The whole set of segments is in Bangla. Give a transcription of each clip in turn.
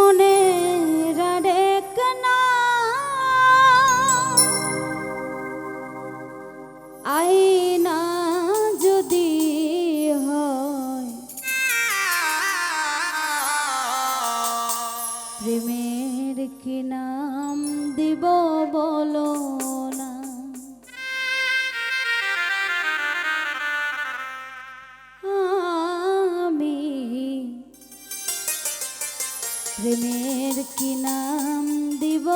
con. প্রেমের কি নাম দিব?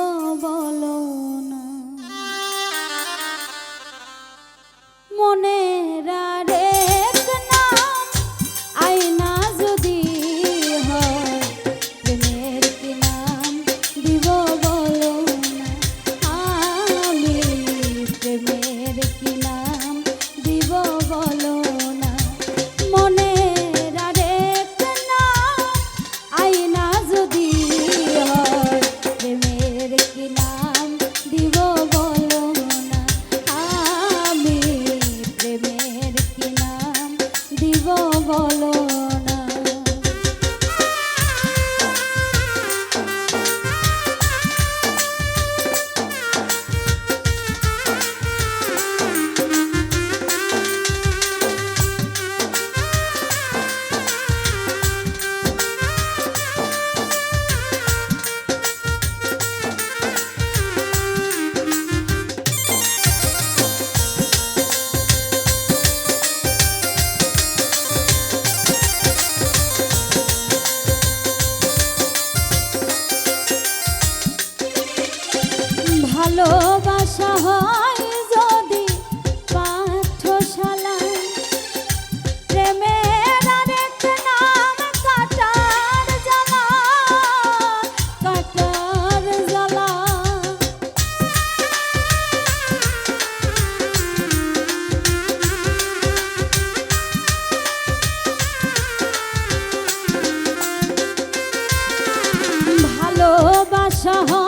ভালোবাসা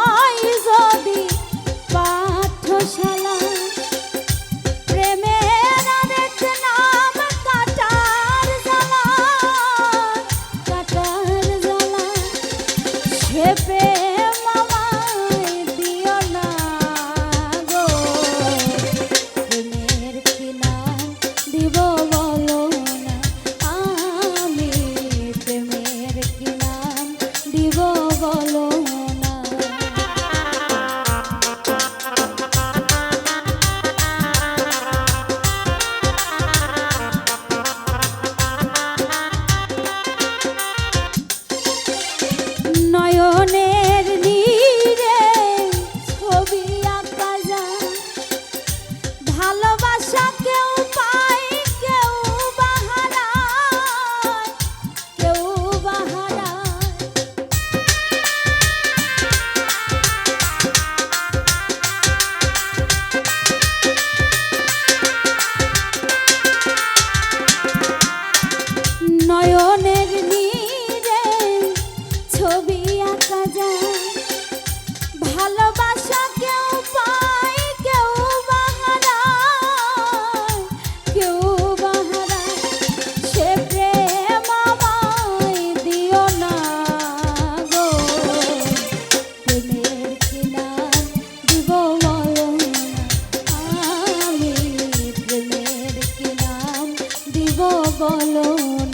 বলো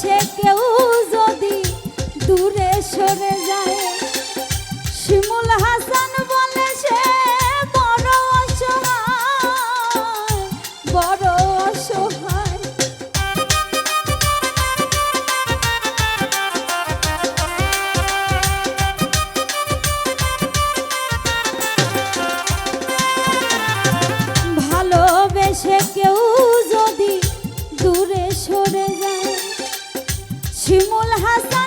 সে কেউ যদি দূরে সরে যায়। শিমুল হাসান বলে সে বড় অসহায় বড় অসহায়। ভালোবেসে কেউ যদি দূরে সরে যায় শিমুল হাসান